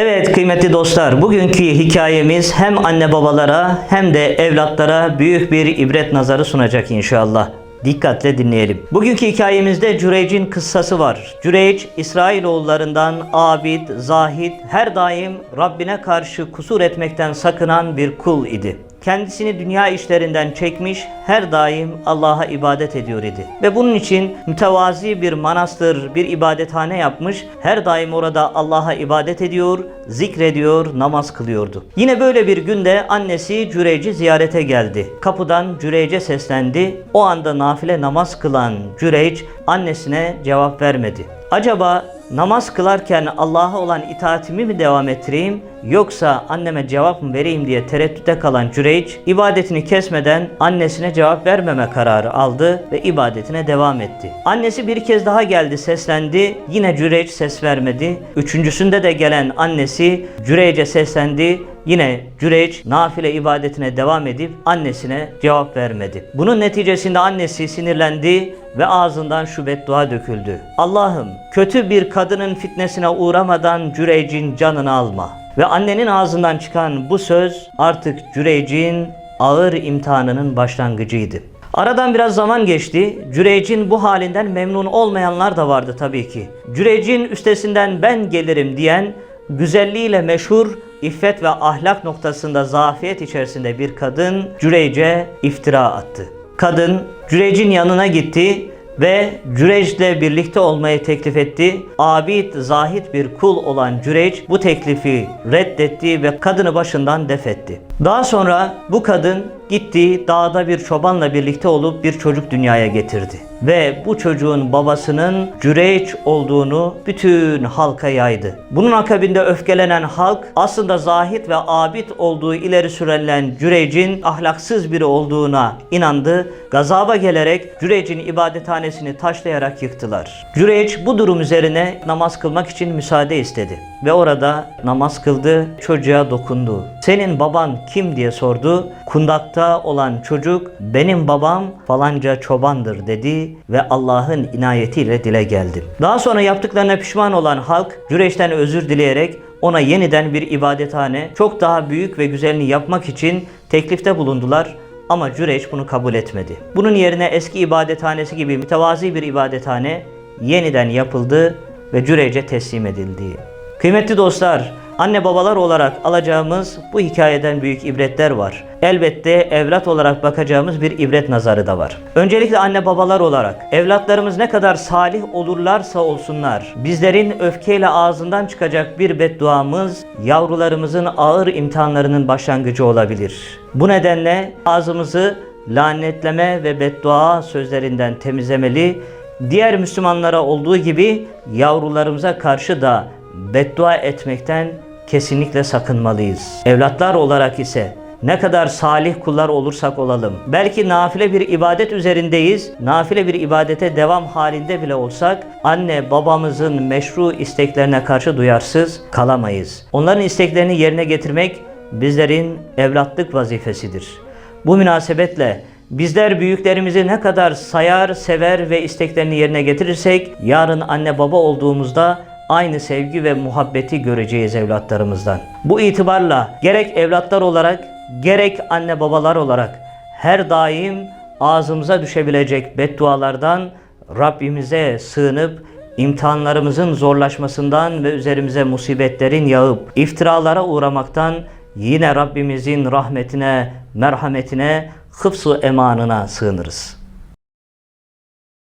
Evet kıymetli dostlar, bugünkü hikayemiz hem anne babalara hem de evlatlara büyük bir ibret nazarı sunacak inşallah. Dikkatle dinleyelim. Bugünkü hikayemizde Cüreyc'in kıssası var. Cüreyc, İsrailoğullarından abid, zahid, her daim Rabbine karşı kusur etmekten sakınan bir kul idi. Kendisini dünya işlerinden çekmiş, her daim Allah'a ibadet ediyor idi. Ve bunun için mütevazi bir manastır, bir ibadethane yapmış, her daim orada Allah'a ibadet ediyor, zikrediyor, namaz kılıyordu. Yine böyle bir günde annesi Cüreyc'i ziyarete geldi. Kapıdan Cüreyc'e seslendi. O anda nafile namaz kılan Cüreyc annesine cevap vermedi. Acaba namaz kılarken Allah'a olan itaatimi mi devam ettireyim yoksa anneme cevap mı vereyim diye tereddütte kalan Cüreyc ibadetini kesmeden annesine cevap vermeme kararı aldı ve ibadetine devam etti. Annesi bir kez daha geldi seslendi yine Cüreyc ses vermedi. Üçüncüsünde de gelen annesi Cüreyc'e seslendi Yine Cüreyç nafile ibadetine devam edip annesine cevap vermedi. Bunun neticesinde annesi sinirlendi ve ağzından şu beddua döküldü. Allah'ım kötü bir kadının fitnesine uğramadan Cüreyc'in canını alma. Ve annenin ağzından çıkan bu söz artık Cüreyc'in ağır imtihanının başlangıcıydı. Aradan biraz zaman geçti. Cüreyc'in bu halinden memnun olmayanlar da vardı tabii ki. Cüreyc'in üstesinden ben gelirim diyen güzelliğiyle meşhur iffet ve ahlak noktasında zafiyet içerisinde bir kadın Cüreyc'e iftira attı. Kadın Cüreyc'in yanına gitti ve Cüreyc'le birlikte olmayı teklif etti. Abid, zahit bir kul olan Cüreyc bu teklifi reddetti ve kadını başından defetti. Daha sonra bu kadın gitti dağda bir çobanla birlikte olup bir çocuk dünyaya getirdi. Ve bu çocuğun babasının Cüreyç olduğunu bütün halka yaydı. Bunun akabinde öfkelenen halk aslında zahit ve abid olduğu ileri sürülen Cüreyc'in ahlaksız biri olduğuna inandı. Gazaba gelerek Cüreyc'in ibadethanesini taşlayarak yıktılar. Cüreyç bu durum üzerine namaz kılmak için müsaade istedi. Ve orada namaz kıldı, çocuğa dokundu. Senin baban kim diye sordu. Kundakta olan çocuk benim babam falanca çobandır dedi ve Allah'ın inayetiyle dile geldi. Daha sonra yaptıklarına pişman olan halk Cüreyş'ten özür dileyerek ona yeniden bir ibadethane çok daha büyük ve güzelini yapmak için teklifte bulundular. Ama Cüreyş bunu kabul etmedi. Bunun yerine eski ibadethanesi gibi mütevazi bir ibadethane yeniden yapıldı ve Cüreyc'e teslim edildi. Kıymetli dostlar, anne babalar olarak alacağımız bu hikayeden büyük ibretler var. Elbette evlat olarak bakacağımız bir ibret nazarı da var. Öncelikle anne babalar olarak evlatlarımız ne kadar salih olurlarsa olsunlar bizlerin öfkeyle ağzından çıkacak bir bedduamız yavrularımızın ağır imtihanlarının başlangıcı olabilir. Bu nedenle ağzımızı lanetleme ve beddua sözlerinden temizlemeli. Diğer Müslümanlara olduğu gibi yavrularımıza karşı da beddua etmekten kesinlikle sakınmalıyız. Evlatlar olarak ise ne kadar salih kullar olursak olalım. Belki nafile bir ibadet üzerindeyiz. Nafile bir ibadete devam halinde bile olsak anne babamızın meşru isteklerine karşı duyarsız kalamayız. Onların isteklerini yerine getirmek bizlerin evlatlık vazifesidir. Bu münasebetle bizler büyüklerimizi ne kadar sayar, sever ve isteklerini yerine getirirsek yarın anne baba olduğumuzda aynı sevgi ve muhabbeti göreceğiz evlatlarımızdan. Bu itibarla gerek evlatlar olarak gerek anne babalar olarak her daim ağzımıza düşebilecek beddualardan Rabbimize sığınıp imtihanlarımızın zorlaşmasından ve üzerimize musibetlerin yağıp iftiralara uğramaktan yine Rabbimizin rahmetine, merhametine, hıfzu emanına sığınırız.